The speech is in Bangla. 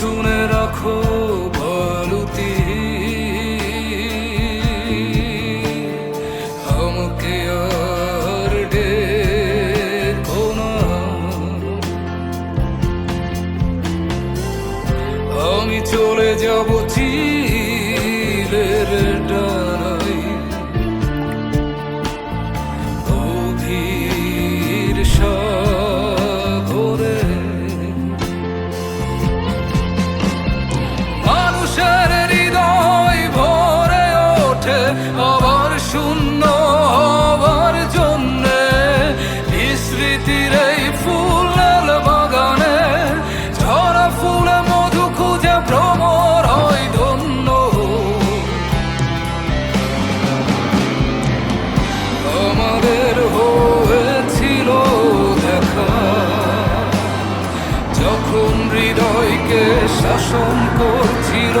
শুনে রাখো বলতি। আমাকে আর না। আমি চলে যাব চিলের শূন্য হবার জন্যে স্মৃতির এই ফুলের বাগানে ঝরা ফুলে মধু খুঁজে ভ্রমর হয় ধন্য। আমাদের হয়েছিল দেখা। যখন হৃদয়কে শাসন করছিল